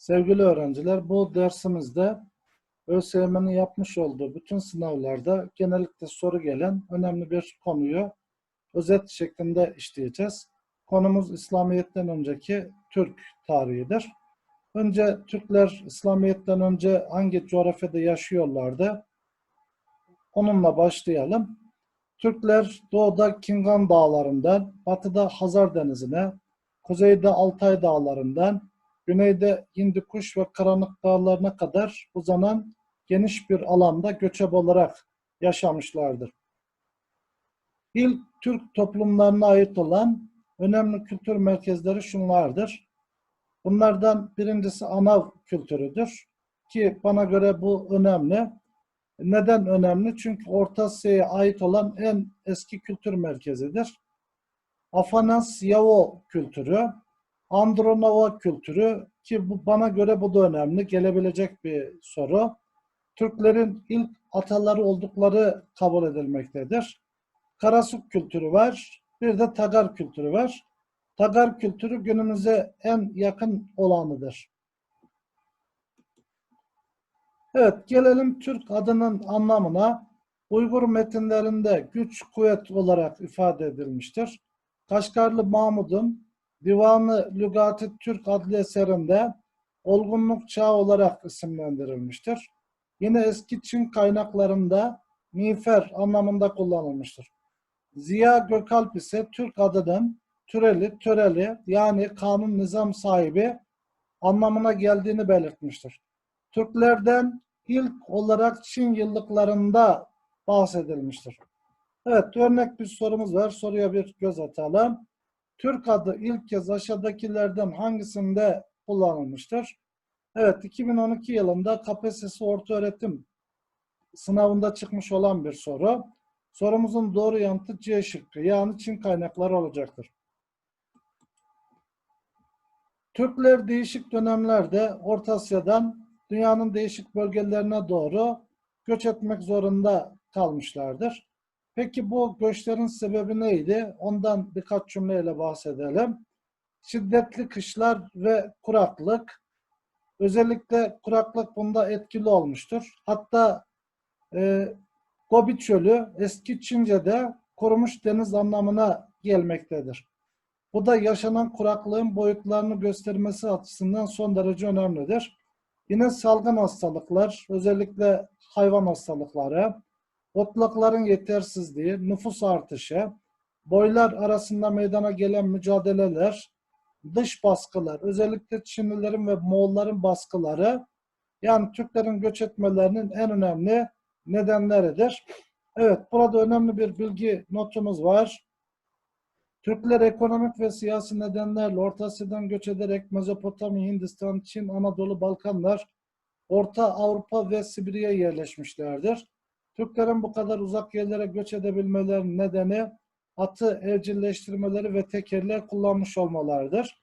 Sevgili öğrenciler, bu dersimizde ÖSYM'nin yapmış olduğu bütün sınavlarda genellikle soru gelen önemli bir konuyu özet şeklinde işleyeceğiz. Konumuz İslamiyet'ten önceki Türk tarihidir. Önce Türkler İslamiyet'ten önce hangi coğrafyada yaşıyorlardı? Onunla başlayalım. Türkler doğuda Kingan dağlarından, batıda Hazar Denizi'ne, kuzeyde Altay dağlarından, güneyde Hindikuş ve Karanlık dağlarına kadar uzanan geniş bir alanda göçebe olarak yaşamışlardır. İlk Türk toplumlarına ait olan önemli kültür merkezleri şunlardır. Bunlardan birincisi Anav kültürüdür. Ki bana göre bu önemli. Neden önemli? Çünkü Orta Asya'ya ait olan en eski kültür merkezidir. Afanas Yavo kültürü, Andronova kültürü ki bu bana göre bu da önemli. Gelebilecek bir soru. Türklerin ilk ataları oldukları kabul edilmektedir. Karasuk kültürü var. Bir de Tagar kültürü var. Tagar kültürü günümüze en yakın olanıdır. Evet, gelelim Türk adının anlamına. Uygur metinlerinde güç, kuvvet olarak ifade edilmiştir. Kaşgarlı Mahmud'un Divanı Lügati Türk adlı eserinde olgunluk çağı olarak isimlendirilmiştir. Yine eski Çin kaynaklarında miğfer anlamında kullanılmıştır. Ziya Gökalp ise Türk adının türeli, töreli yani kanun nizam sahibi anlamına geldiğini belirtmiştir. Türklerden ilk olarak Çin yıllıklarında bahsedilmiştir. Evet, örnek bir sorumuz var. Soruya bir göz atalım. Türk adı ilk kez aşağıdakilerden hangisinde kullanılmıştır? Evet, 2012 yılında KPSS Ortaöğretim sınavında çıkmış olan bir soru. Sorumuzun doğru yanıtı C şıkkı yani Çin kaynakları olacaktır. Türkler değişik dönemlerde Orta Asya'dan dünyanın değişik bölgelerine doğru göç etmek zorunda kalmışlardır. Peki bu göçlerin sebebi neydi? Ondan birkaç cümleyle bahsedelim. Şiddetli kışlar ve kuraklık. Özellikle kuraklık bunda etkili olmuştur. Hatta e, Gobi Çölü eski Çince'de kurumuş deniz anlamına gelmektedir. Bu da yaşanan kuraklığın boyutlarını göstermesi açısından son derece önemlidir. Yine salgın hastalıklar, özellikle hayvan hastalıkları, otlakların yetersizliği, nüfus artışı, boylar arasında meydana gelen mücadeleler, dış baskılar, özellikle Çinlilerin ve Moğolların baskıları, yani Türklerin göç etmelerinin en önemli nedenleridir. Evet, burada önemli bir bilgi notumuz var. Türkler ekonomik ve siyasi nedenlerle Orta Asya'dan göç ederek Mezopotamya, Hindistan, Çin, Anadolu, Balkanlar, Orta Avrupa ve Sibirya'ya yerleşmişlerdir. Türklerin bu kadar uzak yerlere göç edebilmelerinin nedeni atı evcilleştirmeleri ve tekerleği kullanmış olmalarıdır.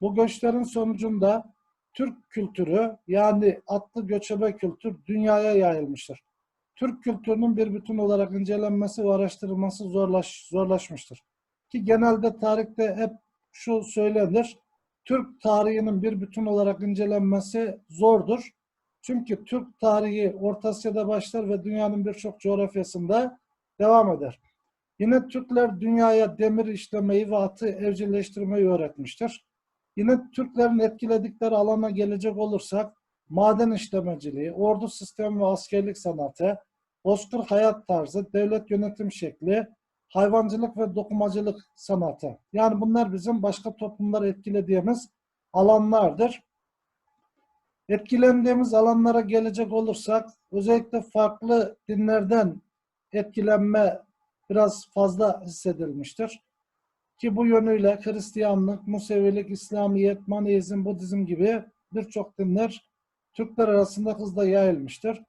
Bu göçlerin sonucunda Türk kültürü yani atlı göçebe kültür dünyaya yayılmıştır. Türk kültürünün bir bütün olarak incelenmesi ve araştırılması zorlaş, zorlaşmıştır. Ki genelde tarihte hep şu söylenir, Türk tarihinin bir bütün olarak incelenmesi zordur. Çünkü Türk tarihi Orta Asya'da başlar ve dünyanın birçok coğrafyasında devam eder. Yine Türkler dünyaya demir işlemeyi ve atı evcilleştirmeyi öğretmiştir. Yine Türklerin etkiledikleri alana gelecek olursak maden işlemeciliği, ordu sistemi ve askerlik sanatı, bozkır hayat tarzı, devlet yönetim şekli, hayvancılık ve dokumacılık sanatı. Yani bunlar bizim başka toplumları etkilediğimiz alanlardır. Etkilendiğimiz alanlara gelecek olursak özellikle farklı dinlerden etkilenme biraz fazla hissedilmiştir. Ki bu yönüyle Hristiyanlık, Musevilik, İslamiyet, Maneizm, Budizm gibi birçok dinler Türkler arasında hızla yayılmıştır.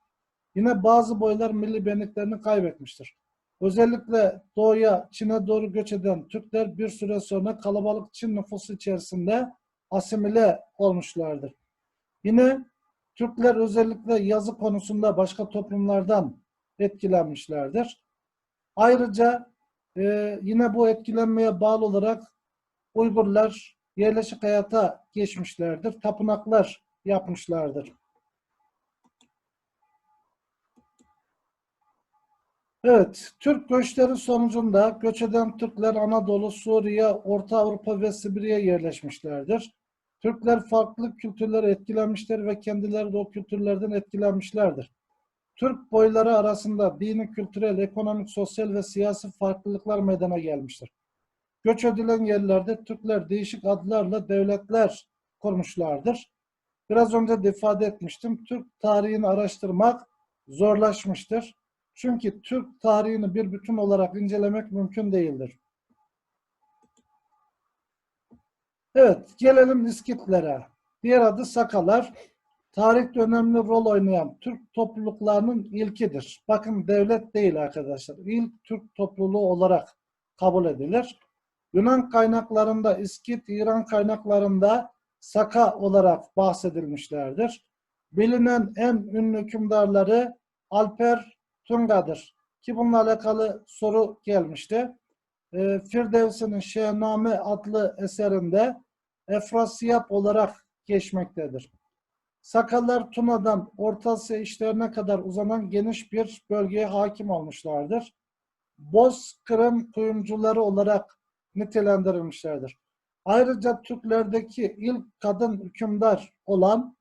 Yine bazı boylar milli benliklerini kaybetmiştir. Özellikle doğuya, Çin'e doğru göç eden Türkler bir süre sonra kalabalık Çin nüfusu içerisinde asimile olmuşlardır. Yine Türkler özellikle yazı konusunda başka toplumlardan etkilenmişlerdir. Ayrıca e, yine bu etkilenmeye bağlı olarak Uygurlar yerleşik hayata geçmişlerdir. Tapınaklar yapmışlardır. Evet, Türk göçleri sonucunda göç eden Türkler Anadolu, Suriye, Orta Avrupa ve Sibirya'ya yerleşmişlerdir. Türkler farklı kültürleri etkilenmişler ve kendileri de o kültürlerden etkilenmişlerdir. Türk boyları arasında dini, kültürel, ekonomik, sosyal ve siyasi farklılıklar meydana gelmiştir. Göç edilen yerlerde Türkler değişik adlarla devletler kurmuşlardır. Biraz önce de ifade etmiştim. Türk tarihini araştırmak zorlaşmıştır. Çünkü Türk tarihini bir bütün olarak incelemek mümkün değildir. Evet, gelelim İskitlere. Diğer adı Sakalar. Tarihte önemli rol oynayan Türk topluluklarının ilkidir. Bakın devlet değil arkadaşlar. İlk Türk topluluğu olarak kabul edilir. Yunan kaynaklarında İskit, İran kaynaklarında Saka olarak bahsedilmişlerdir. Bilinen en ünlü hükümdarları Alper Tunga'dır. Ki bununla alakalı soru gelmişti. E, Firdevs'in Şehname adlı eserinde Efrasiyap olarak geçmektedir. Sakalar Tuna'dan Orta Asya işlerine kadar uzanan geniş bir bölgeye hakim olmuşlardır. Bozkır'ın kuyumcuları olarak nitelendirilmişlerdir. Ayrıca Türklerdeki ilk kadın hükümdar olan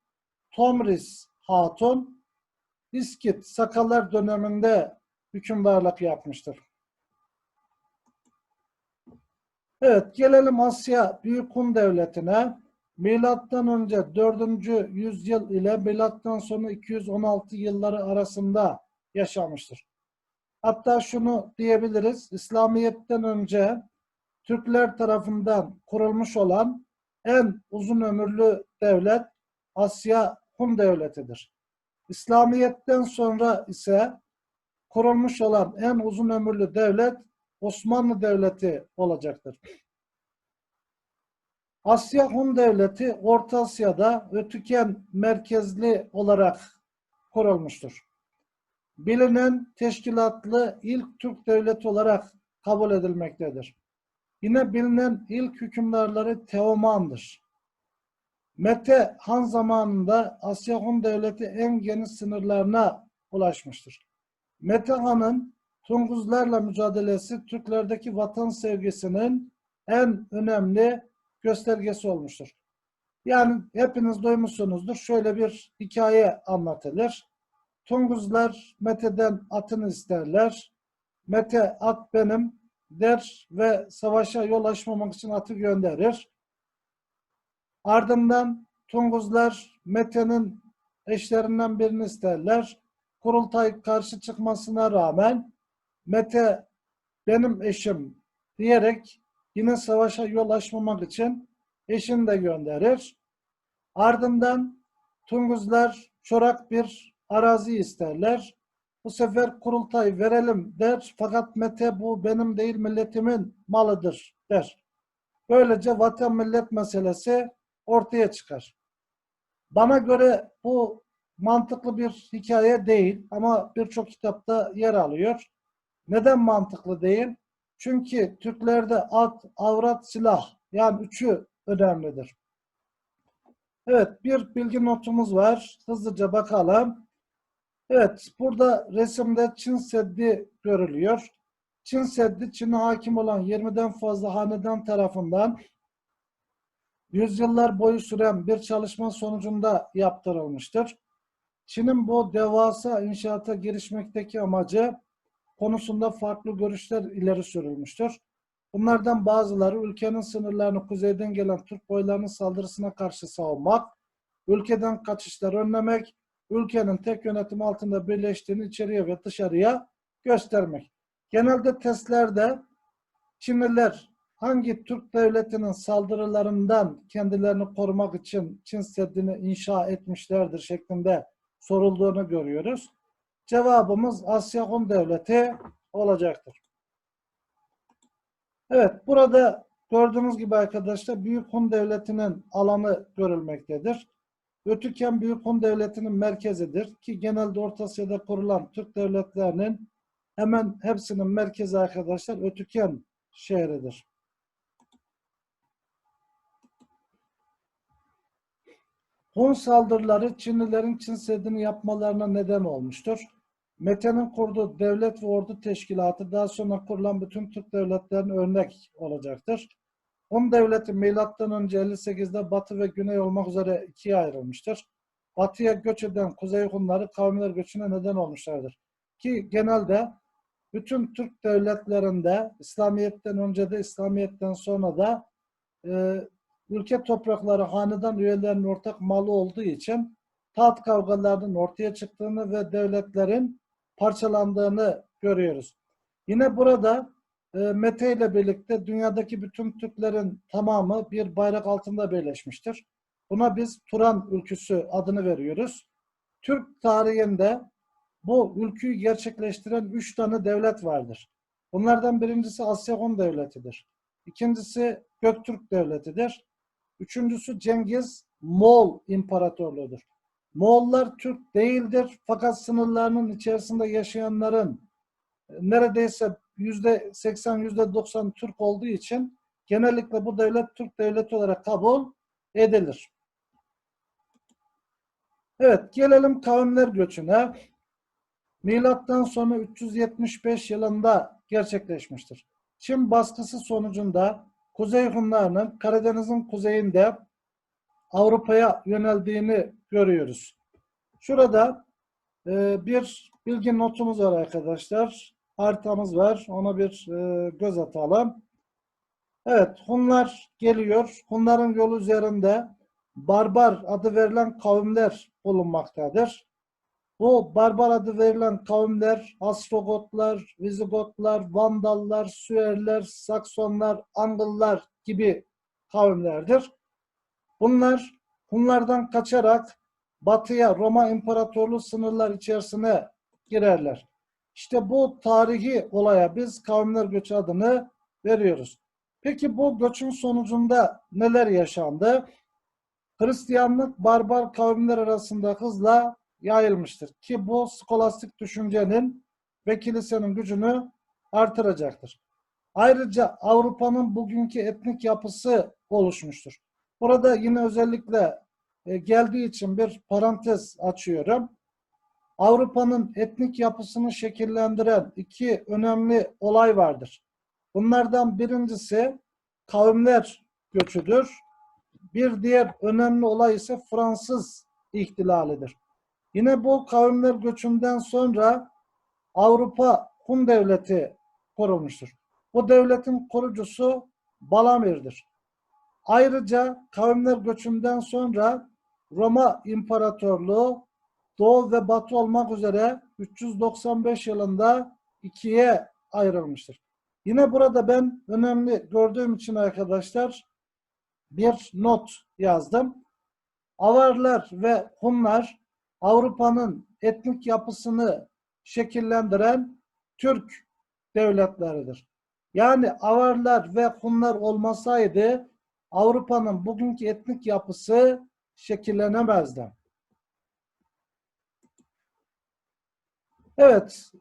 Tomris Hatun, İskit Sakalar döneminde hükümdarlık yapmıştır. Evet, gelelim Asya Büyük Hun Devleti'ne. Milattan önce 4. yüzyıl ile milattan sonra 216 yılları arasında yaşamıştır. Hatta şunu diyebiliriz, İslamiyet'ten önce Türkler tarafından kurulmuş olan en uzun ömürlü devlet Asya Hun Devleti'dir. İslamiyet'ten sonra ise kurulmuş olan en uzun ömürlü devlet Osmanlı Devleti olacaktır. Asya Hun Devleti Orta Asya'da Ötüken merkezli olarak kurulmuştur. Bilinen teşkilatlı ilk Türk devleti olarak kabul edilmektedir. Yine bilinen ilk hükümdarları Teoman'dır. Mete Han zamanında Asya Hun Devleti en geniş sınırlarına ulaşmıştır. Mete Han'ın Tunguzlarla mücadelesi Türklerdeki vatan sevgisinin en önemli göstergesi olmuştur. Yani hepiniz duymuşsunuzdur. Şöyle bir hikaye anlatılır. Tunguzlar Mete'den atını isterler. Mete at benim der ve savaşa yol açmamak için atı gönderir. Ardından Tunguzlar Mete'nin eşlerinden birini isterler. Kurultay karşı çıkmasına rağmen Mete benim eşim diyerek yine savaşa yol açmamak için eşini de gönderir. Ardından Tunguzlar çorak bir arazi isterler. Bu sefer kurultay verelim der. Fakat Mete bu benim değil milletimin malıdır der. Böylece vatan millet meselesi ortaya çıkar. Bana göre bu mantıklı bir hikaye değil ama birçok kitapta yer alıyor. Neden mantıklı değil? Çünkü Türklerde at, avrat, silah yani üçü önemlidir. Evet bir bilgi notumuz var. Hızlıca bakalım. Evet burada resimde Çin Seddi görülüyor. Çin Seddi Çin'e hakim olan 20'den fazla hanedan tarafından yüzyıllar boyu süren bir çalışma sonucunda yaptırılmıştır. Çin'in bu devasa inşaata girişmekteki amacı konusunda farklı görüşler ileri sürülmüştür. Bunlardan bazıları ülkenin sınırlarını kuzeyden gelen Türk boylarının saldırısına karşı savunmak, ülkeden kaçışları önlemek, ülkenin tek yönetim altında birleştiğini içeriye ve dışarıya göstermek. Genelde testlerde Çinliler hangi Türk devletinin saldırılarından kendilerini korumak için Çin Seddi'ni inşa etmişlerdir şeklinde sorulduğunu görüyoruz. Cevabımız Asya Hun Devleti olacaktır. Evet, burada gördüğünüz gibi arkadaşlar Büyük Hun Devleti'nin alanı görülmektedir. Ötüken Büyük Hun Devleti'nin merkezidir ki genelde Orta Asya'da kurulan Türk devletlerinin hemen hepsinin merkezi arkadaşlar Ötüken şehridir. Hun saldırıları Çinlilerin Çin Seddi'ni yapmalarına neden olmuştur. Mete'nin kurduğu devlet ve ordu teşkilatı daha sonra kurulan bütün Türk devletlerine örnek olacaktır. Hun devleti milattan önce 58'de batı ve güney olmak üzere ikiye ayrılmıştır. Batıya göç eden Kuzey Hunları kavimler göçüne neden olmuşlardır. Ki genelde bütün Türk devletlerinde İslamiyet'ten önce de İslamiyet'ten sonra da e, ülke toprakları hanedan üyelerinin ortak malı olduğu için taht kavgalarının ortaya çıktığını ve devletlerin parçalandığını görüyoruz. Yine burada e, Mete ile birlikte dünyadaki bütün Türklerin tamamı bir bayrak altında birleşmiştir. Buna biz Turan ülküsü adını veriyoruz. Türk tarihinde bu ülküyü gerçekleştiren üç tane devlet vardır. Bunlardan birincisi Asya Hun Devleti'dir. İkincisi Göktürk Devleti'dir. Üçüncüsü Cengiz Moğol İmparatorluğu'dur. Moğollar Türk değildir fakat sınırlarının içerisinde yaşayanların e, neredeyse yüzde 80 yüzde 90 Türk olduğu için genellikle bu devlet Türk devleti olarak kabul edilir. Evet gelelim kavimler göçüne. Milattan sonra 375 yılında gerçekleşmiştir. Çin baskısı sonucunda Kuzey Hunlarının Karadeniz'in kuzeyinde Avrupa'ya yöneldiğini görüyoruz. Şurada e, bir bilgi notumuz var arkadaşlar. Haritamız var. Ona bir e, göz atalım. Evet, Hunlar geliyor. Hunların yolu üzerinde barbar adı verilen kavimler bulunmaktadır. Bu barbar adı verilen kavimler Astrogotlar, Vizigotlar, Vandallar, Süerler, Saksonlar, Angıllar gibi kavimlerdir. Bunlar Hunlardan kaçarak batıya Roma İmparatorluğu sınırlar içerisine girerler. İşte bu tarihi olaya biz kavimler göçü adını veriyoruz. Peki bu göçün sonucunda neler yaşandı? Hristiyanlık barbar kavimler arasında hızla yayılmıştır. Ki bu skolastik düşüncenin ve kilisenin gücünü artıracaktır. Ayrıca Avrupa'nın bugünkü etnik yapısı oluşmuştur. Burada yine özellikle e, geldiği için bir parantez açıyorum. Avrupa'nın etnik yapısını şekillendiren iki önemli olay vardır. Bunlardan birincisi kavimler göçüdür. Bir diğer önemli olay ise Fransız ihtilalidir. Yine bu kavimler göçünden sonra Avrupa Hun Devleti kurulmuştur. Bu devletin kurucusu Balamir'dir. Ayrıca kavimler göçünden sonra Roma İmparatorluğu Doğu ve Batı olmak üzere 395 yılında ikiye ayrılmıştır. Yine burada ben önemli gördüğüm için arkadaşlar bir not yazdım. Avarlar ve Hunlar Avrupa'nın etnik yapısını şekillendiren Türk devletleridir. Yani Avarlar ve Hunlar olmasaydı Avrupa'nın bugünkü etnik yapısı şekillenemezdi. Evet,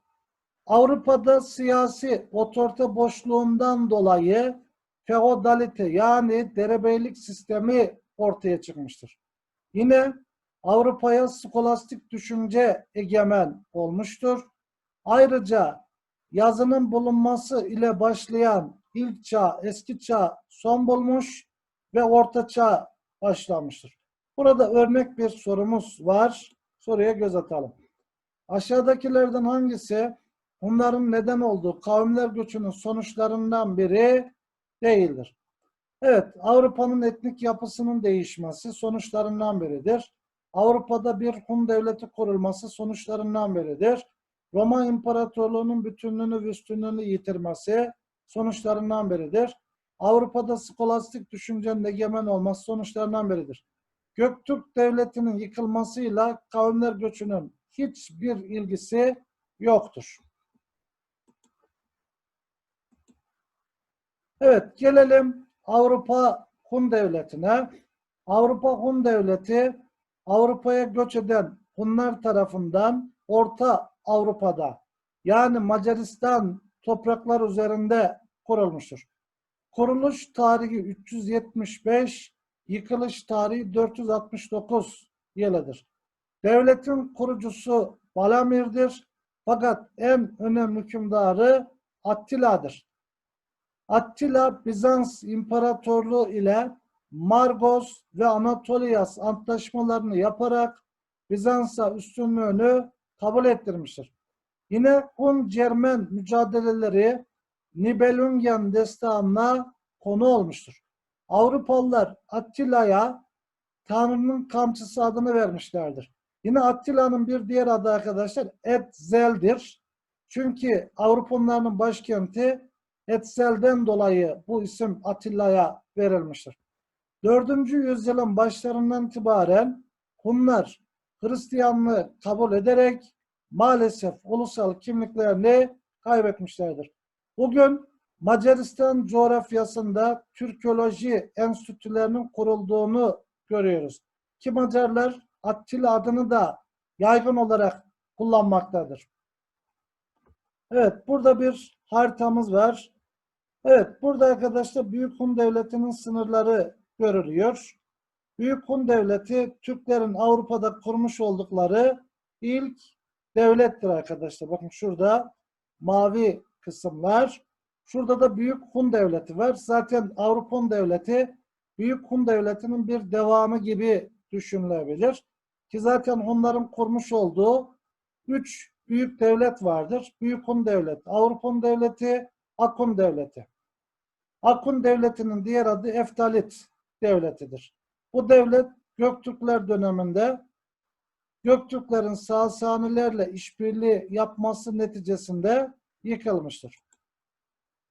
Avrupa'da siyasi otorite boşluğundan dolayı feodalite yani derebeylik sistemi ortaya çıkmıştır. Yine Avrupa'ya skolastik düşünce egemen olmuştur. Ayrıca yazının bulunması ile başlayan ilk çağ, eski çağ son bulmuş ve orta çağ başlamıştır. Burada örnek bir sorumuz var. Soruya göz atalım. Aşağıdakilerden hangisi bunların neden olduğu kavimler göçünün sonuçlarından biri değildir? Evet, Avrupa'nın etnik yapısının değişmesi sonuçlarından biridir. Avrupa'da bir Hun devleti kurulması sonuçlarından biridir. Roma İmparatorluğu'nun bütünlüğünü ve üstünlüğünü yitirmesi sonuçlarından biridir. Avrupa'da skolastik düşüncenin egemen olması sonuçlarından biridir. Göktürk Devleti'nin yıkılmasıyla kavimler göçünün hiçbir ilgisi yoktur. Evet, gelelim Avrupa Hun Devleti'ne. Avrupa Hun Devleti Avrupa'ya göç eden Hunlar tarafından Orta Avrupa'da yani Macaristan topraklar üzerinde kurulmuştur. Kuruluş tarihi 375 Yıkılış tarihi 469 yılıdır. Devletin kurucusu Balamir'dir. Fakat en önemli hükümdarı Attila'dır. Attila Bizans İmparatorluğu ile Margos ve Anatolias antlaşmalarını yaparak Bizans'a üstünlüğünü kabul ettirmiştir. Yine Hun-Cermen mücadeleleri Nibelungen destanına konu olmuştur. Avrupalılar Attila'ya Tanrı'nın kamçısı adını vermişlerdir. Yine Attila'nın bir diğer adı arkadaşlar Etzel'dir. Çünkü Avrupalıların başkenti Etzel'den dolayı bu isim Atilla'ya verilmiştir. 4. yüzyılın başlarından itibaren Hunlar Hristiyanlığı kabul ederek maalesef ulusal kimliklerini kaybetmişlerdir. Bugün Macaristan coğrafyasında Türkoloji enstitülerinin kurulduğunu görüyoruz. Ki Macarlar Attila adını da yaygın olarak kullanmaktadır. Evet, burada bir haritamız var. Evet, burada arkadaşlar Büyük Hun Devleti'nin sınırları görülüyor. Büyük Hun Devleti Türklerin Avrupa'da kurmuş oldukları ilk devlettir arkadaşlar. Bakın şurada mavi kısımlar. Şurada da Büyük Hun Devleti var. Zaten Avrupa Hun Devleti Büyük Hun Devleti'nin bir devamı gibi düşünülebilir. Ki zaten Hunların kurmuş olduğu üç büyük devlet vardır. Büyük Hun Devleti, Avrupa Hun Devleti, Akun Devleti. Akun Devleti'nin diğer adı Eftalit Devleti'dir. Bu devlet Göktürkler döneminde Göktürklerin Sasanilerle işbirliği yapması neticesinde yıkılmıştır.